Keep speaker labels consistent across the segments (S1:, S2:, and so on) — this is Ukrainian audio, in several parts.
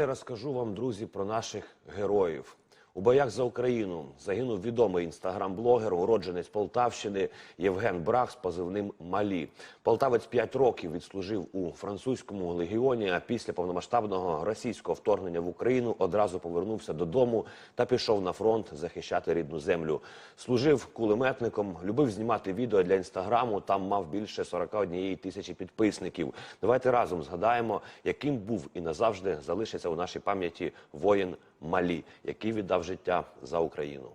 S1: Розкажу вам, друзі, про наших героїв. У боях за Україну загинув відомий інстаграм-блогер, уродженець Полтавщини Євген Брах з позивним Малі. Полтавець 5 років відслужив у французькому легіоні. А після повномасштабного російського вторгнення в Україну одразу повернувся додому та пішов на фронт захищати рідну землю. Служив кулеметником, любив знімати відео для інстаграму. Там мав більше 41 тисячі підписників. Давайте разом згадаємо, яким був і назавжди залишиться у нашій пам'яті воїн Малі, який віддав життя за Україну.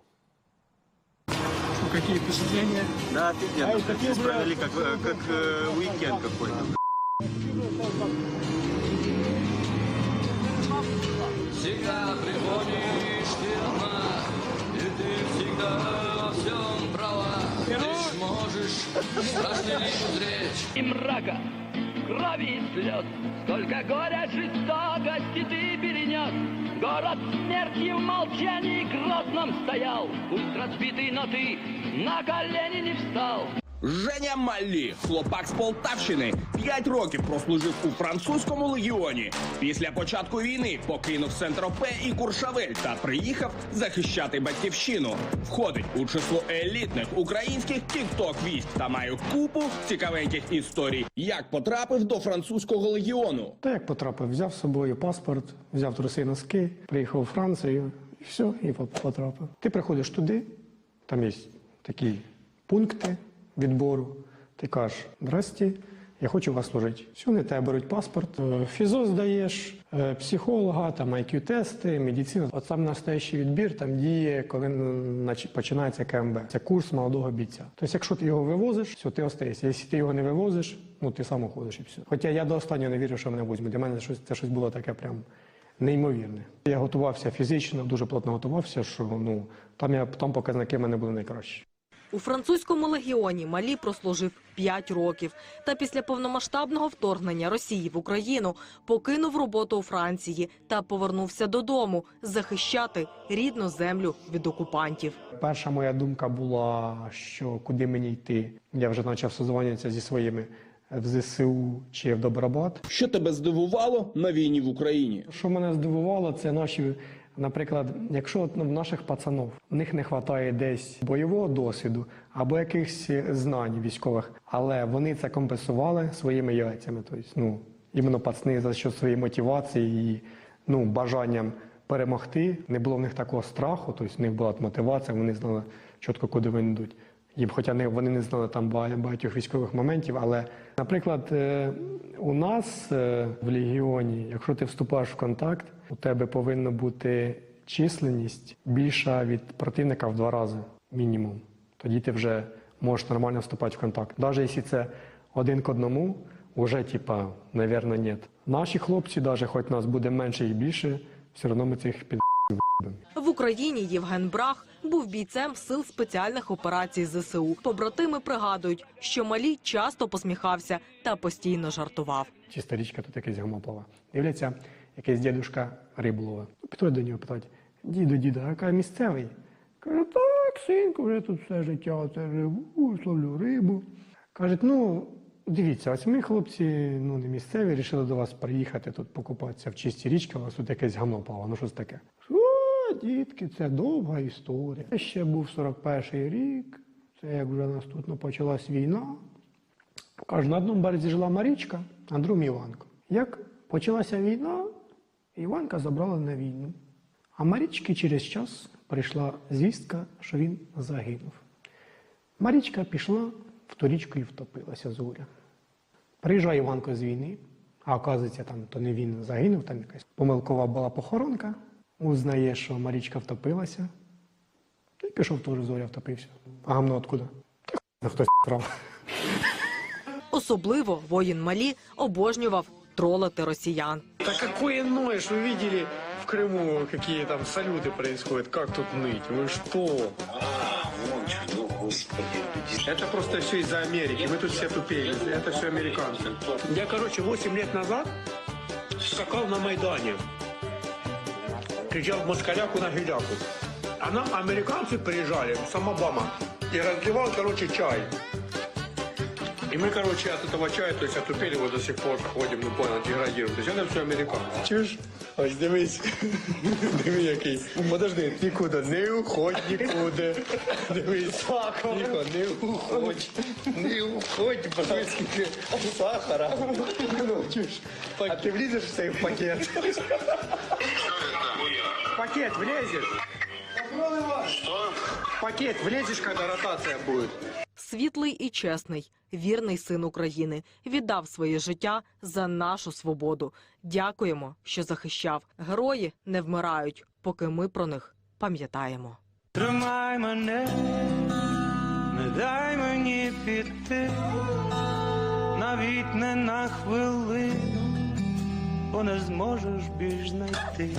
S2: Ну, Какие впечатления?
S3: Да, офигенно. Здесь провели как, э, как э, уикенд какой-то.
S4: Всегда приходишь ты одна, и ты всегда во всем права. Ты ж можешь страшный лишь узреть. И мрака, крови и слез, столько горя, жестокости ты перенес. Город смерти в молчании грозном стоял, пусть разбитый, но ты на колени не встал.
S5: Женя Малі, хлопак з Полтавщини, 5 років прослужив у французькому легіоні. Після початку війни покинув Сентропе і Куршавель та приїхав захищати батьківщину. Входить у число елітних українських тікток військ та має купу цікавеньких історій. Як потрапив до французького легіону?
S2: Та як потрапив, взяв з собою паспорт, взяв труси носки, приїхав у Францію, і все, і по- потрапив. Ти приходиш туди, там є такі пункти відбору. Ти кажеш, здрасте, я хочу вас служити. Все, вони тебе беруть паспорт, е, фізо здаєш, е, психолога, там IQ-тести, медицина. От сам настоящий відбір там діє, коли починається КМБ. Це курс молодого бійця. Тобто, якщо ти його вивозиш, все, ти остаєшся. Якщо ти його не вивозиш, ну ти сам уходиш і все. Хоча я до останнього не вірю, що мене візьмуть. Для мене щось, це щось було таке прям неймовірне. Я готувався фізично, дуже плотно готувався, що ну там я там показники мене були найкращі.
S6: У французькому легіоні Малі прослужив 5 років. Та після повномасштабного вторгнення Росії в Україну покинув роботу у Франції та повернувся додому захищати рідну землю від окупантів.
S2: Перша моя думка була, що куди мені йти. Я вже почав созванюватися зі своїми в ЗСУ чи в Добробат.
S5: Що тебе здивувало на війні в Україні?
S2: Що мене здивувало, це наші, наприклад, якщо ну, в наших пацанов в них не вистачає десь бойового досвіду або якихось знань військових, але вони це компенсували своїми яйцями. Тобто, ну, іменно пацани за що своєї мотивації і ну, бажанням перемогти. Не було в них такого страху, тобто в них була мотивація, вони знали чітко, куди вони йдуть. Їм, хоча не, вони не знали там багатьох військових моментів, але, наприклад, е, у нас е, в Легіоні, якщо ти вступаєш в контакт, у тебе повинна бути численність більша від противника в два рази мінімум. Тоді ти вже можеш нормально вступати в контакт. Навіть якщо це один к одному, вже, типа, навірно, ні. Наші хлопці, навіть хоч нас буде менше і більше, все одно ми цих під
S6: В Україні Євген Брах був бійцем сил спеціальних операцій ЗСУ. Побратими пригадують, що Малі часто посміхався та постійно жартував.
S2: чиста річка, тут якийсь гомоплава. Дивляться, якийсь дідушка рибу ловить. Підходить до нього питають, діду, діду, а яка місцевий? Каже, так, синку, вже тут все життя, це живу, ловлю рибу. Кажуть, ну, дивіться, ось ми, хлопці, ну не місцеві, вирішили до вас приїхати тут покупатися в чисті річки, у вас тут якесь гамно плава, ну що це таке? О, дітки, це довга історія. Це ще був 41-й рік, це як вже у нас ну, почалась війна. Каже, на одному березі жила Марічка, на другому Іванко. Як почалася війна, Іванка забрали на війну. А Марічки через час прийшла звістка, що він загинув. Марічка пішла в ту річку і втопилася зоря. Приїжджає Іванко з війни, а оказується, там то не він загинув, там якась помилкова була похоронка. Узнає, що Марічка втопилася. І пішов теж зоря втопився. А гамно откуда? Та хуй, хтось вкрав.
S6: Особливо воїн Малі обожнював тролити росіян.
S7: Да какое ноешь? Вы видели в Крыму, какие там салюты происходят? Как тут ныть? Вы что? Это просто все из-за Америки. Мы тут все тупели. Это все американцы. Я, короче, 8 лет назад скакал на Майдане. Кричал москаляку на гиляку. А нам американцы приезжали, сам Обама, и разливал, короче, чай.
S2: И мы, короче, от этого чая, то есть отупели, вот до сих пор ходим, ну понял, деградируем. То есть это все американцы. Чуєш? Ось дивись. Диви який. Подожди, нікуди, не уходь нікуди. Дивись. Тихо, не уходь. Не уходь, подивись, скільки сахара. Ну, чуєш? А ти влізеш в цей пакет? В Пакет влезешь? В Пакет влезешь, когда ротация будет?
S6: Світлий і чесний, вірний син України, віддав своє життя за нашу свободу. Дякуємо, що захищав. Герої не вмирають, поки ми про них пам'ятаємо.
S8: Тримай мене, не дай мені піти, навіть не на хвилину, бо не зможеш більш знайти.